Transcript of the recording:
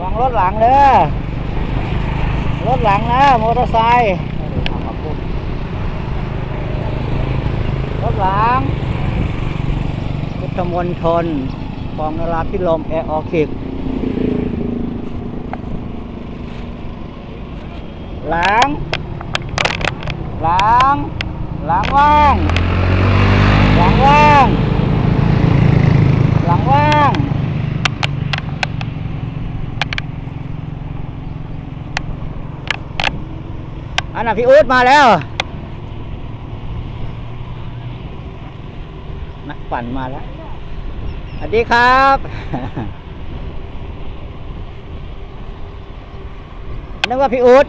วางรถหลังเด้อรถหลังนะมอเตอร์ไซค์รถหลังพุทธมณฑลกองนราพิลมแอร์ออคิกหลังหลังหลังว่าง หลังว่าง หลังว่าง อันน่ะพี่อู๊ดมาแล้ว นักปั่นมาแล้วสวัสดีครับ นึกว่าพี่อู๊ด